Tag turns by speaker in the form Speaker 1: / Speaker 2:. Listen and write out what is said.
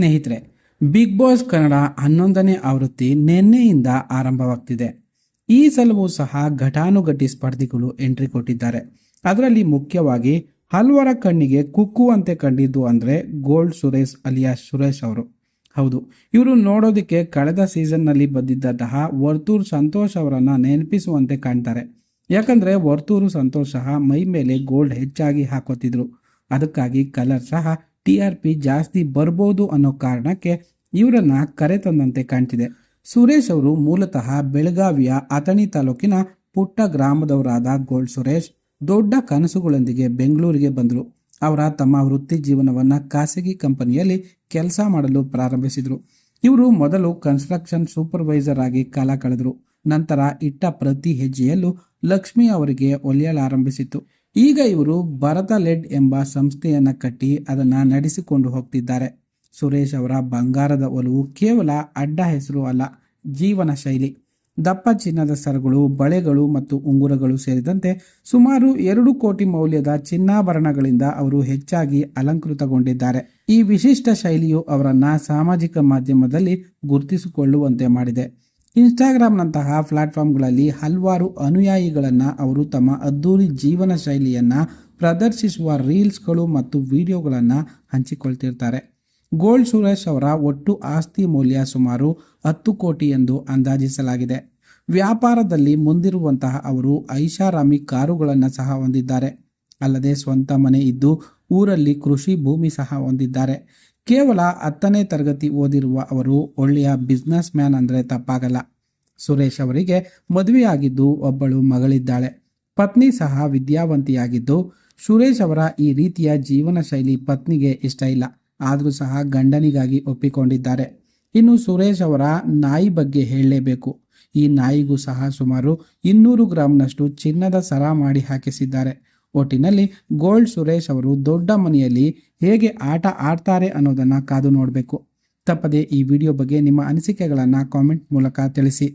Speaker 1: ಸ್ನೇಹಿತರೆ, big boss Kannada ಹನ್ನೊಂದನೇ ಆವೃತ್ತಿ ನಿನ್ನೆಯಿಂದ ಆರಂಭವಾಗ್ತಿದೆ. ಈ ಸಲವೂ ಸಹ ಘಟಾನುಘಟಿ ಸ್ಪರ್ಧಿಗಳು ಎಂಟ್ರಿ ಕೊಟ್ಟಿದ್ದಾರೆ. ಅದರಲ್ಲಿ ಮುಖ್ಯವಾಗಿ ಹಲ್ವರ ಕಣ್ಣಿಗೆ ಕುಕ್ಕುವಂತೆ ಕಂಡಿದ್ದು ಅಂದರೆ ಗೋಲ್ಡ್ ಸುರೇಶ್ ಅಲಿಯಾಸ್ ಸುರೇಶ್ ಅವರು. ಹೌದು, ಇವರು ನೋಡೋದಕ್ಕೆ ಕಳೆದ ಸೀಸನ್ನಲ್ಲಿ ಬಂದಿದ್ದಂತಹ ವರ್ತೂರ್ ಸಂತೋಷ್ ಅವರನ್ನು ನೆನಪಿಸುವಂತೆ ಕಾಣ್ತಾರೆ. ಯಾಕಂದರೆ ವರ್ತೂರು ಸಂತೋಷ ಸಹ ಮೈ ಮೇಲೆ ಗೋಲ್ಡ್ ಹೆಚ್ಚಾಗಿ ಹಾಕೋತಿದ್ರು. ಅದಕ್ಕಾಗಿ ಕಲರ್ ಸಹ ಟಿ ಆರ್ ಪಿ ಜಾಸ್ತಿ ಬರ್ಬೋದು ಅನ್ನೋ ಕಾರಣಕ್ಕೆ ಇವರನ್ನ ಕರೆತಂದಂತೆ ಕಾಣ್ತಿದೆ. ಸುರೇಶ್ ಅವರು ಮೂಲತಃ ಬೆಳಗಾವಿಯ ಅಥಣಿ ತಾಲೂಕಿನ ಪುಟ್ಟ ಗ್ರಾಮದವರಾದ ಗೋಲ್ಡ್ ಸುರೇಶ್ ದೊಡ್ಡ ಕನಸುಗಳೊಂದಿಗೆ ಬೆಂಗಳೂರಿಗೆ ಬಂದರು. ಅವರ ತಮ್ಮ ವೃತ್ತಿ ಜೀವನವನ್ನ ಖಾಸಗಿ ಕಂಪನಿಯಲ್ಲಿ ಕೆಲಸ ಮಾಡಲು ಪ್ರಾರಂಭಿಸಿದರು. ಇವರು ಮೊದಲು ಕನ್ಸ್ಟ್ರಕ್ಷನ್ ಸೂಪರ್ವೈಸರ್ ಆಗಿ ಕಾಲ ಕಳೆದರು. ನಂತರ ಇಟ್ಟ ಪ್ರತಿ ಹೆಜ್ಜೆಯಲ್ಲೂ ಲಕ್ಷ್ಮಿ ಅವರಿಗೆ ಒಲಿಯಲಾರಂಭಿಸಿತು ಈಗ ಇವರು ಭರತ ಲೆಡ್ ಎಂಬ ಸಂಸ್ಥೆಯನ್ನು ಕಟ್ಟಿ ಅದನ್ನ ನಡೆಸಿಕೊಂಡು ಹೋಗ್ತಿದ್ದಾರೆ. ಸುರೇಶ್ ಅವರ ಬಂಗಾರದ ಒಲವು ಕೇವಲ ಅಡ್ಡ ಹೆಸರು ಅಲ್ಲ, ಜೀವನ ಶೈಲಿ. ದಪ್ಪ ಚಿನ್ನದ ಸರಗಳು, ಬಳೆಗಳು ಮತ್ತು ಉಂಗುರಗಳು ಸೇರಿದಂತೆ ಸುಮಾರು ಎರಡು ಕೋಟಿ ಮೌಲ್ಯದ ಚಿನ್ನಾಭರಣಗಳಿಂದ ಅವರು ಹೆಚ್ಚಾಗಿ ಅಲಂಕೃತಗೊಂಡಿದ್ದಾರೆ. ಈ ವಿಶಿಷ್ಟ ಶೈಲಿಯು ಅವರನ್ನ ಸಾಮಾಜಿಕ ಮಾಧ್ಯಮದಲ್ಲಿ ಗುರುತಿಸಿಕೊಳ್ಳುವಂತೆ ಮಾಡಿದೆ. ಇನ್ಸ್ಟಾಗ್ರಾಂನಂತಹ ಪ್ಲಾಟ್ಫಾರ್ಮ್ಗಳಲ್ಲಿ ಹಲವಾರು ಅನುಯಾಯಿಗಳನ್ನು ಅವರು ತಮ್ಮ ಅದ್ದೂರಿ ಜೀವನ ಶೈಲಿಯನ್ನು ಪ್ರದರ್ಶಿಸುವ ರೀಲ್ಸ್ಗಳು ಮತ್ತು ವಿಡಿಯೋಗಳನ್ನು ಹಂಚಿಕೊಳ್ತಿರ್ತಾರೆ. ಗೋಲ್ಡ್ ಸುರೇಶ್ ಅವರ ಒಟ್ಟು ಆಸ್ತಿ ಮೌಲ್ಯ ಸುಮಾರು ಹತ್ತು ಕೋಟಿ ಎಂದು ಅಂದಾಜಿಸಲಾಗಿದೆ. ವ್ಯಾಪಾರದಲ್ಲಿ ಮುಂದಿರುವಂತಹ ಅವರು ಐಷಾರಾಮಿ ಕಾರುಗಳನ್ನು ಸಹ ಹೊಂದಿದ್ದಾರೆ. ಅಲ್ಲದೆ ಸ್ವಂತ ಮನೆ ಇದ್ದು ಊರಲ್ಲಿ ಕೃಷಿ ಭೂಮಿ ಸಹ ಹೊಂದಿದ್ದಾರೆ. ಕೇವಲ ಹತ್ತನೇ ತರಗತಿ ಓದಿರುವ ಅವರು ಒಳ್ಳೆಯ ಬಿಸ್ನೆಸ್ ಮ್ಯಾನ್ ಅಂದರೆ ತಪ್ಪಾಗಲ್ಲ. ಸುರೇಶ್ ಅವರಿಗೆ ಮದುವೆಯಾಗಿದ್ದು ಒಬ್ಬಳು ಮಗಳಿದ್ದಾಳೆ. ಪತ್ನಿ ಸಹ ವಿದ್ಯಾವಂತಿಯಾಗಿದ್ದು ಸುರೇಶ್ ಅವರ ಈ ರೀತಿಯ ಜೀವನ ಶೈಲಿ ಪತ್ನಿಗೆ ಇಷ್ಟ ಇಲ್ಲ. ಆದರೂ ಸಹ ಗಂಡನಿಗಾಗಿ ಒಪ್ಪಿಕೊಂಡಿದ್ದಾರೆ. ಇನ್ನು ಸುರೇಶ್ ಅವರ ನಾಯಿ ಬಗ್ಗೆ ಹೇಳಲೇಬೇಕು. ಈ ನಾಯಿಗೂ ಸಹ ಸುಮಾರು ಇನ್ನೂರು ಗ್ರಾಂನಷ್ಟು ಚಿನ್ನದ ಸರ ಮಾಡಿ ಹಾಕಿಸಿದ್ದಾರೆ. ಒಟ್ಟಿನಲ್ಲಿ ಗೋಲ್ಡ್ ಸುರೇಶ್ ಅವರು ದೊಡ್ಡ ಮನೆಯಲ್ಲಿ ಹೇಗೆ ಆಟ ಆಡ್ತಾರೆ ಅನ್ನೋದನ್ನು ಕಾದು ನೋಡಬೇಕು. ತಪ್ಪದೆ ಈ ವಿಡಿಯೋ ಬಗ್ಗೆ ನಿಮ್ಮ ಅನಿಸಿಕೆಗಳನ್ನು ಕಾಮೆಂಟ್ ಮೂಲಕ ತಿಳಿಸಿ.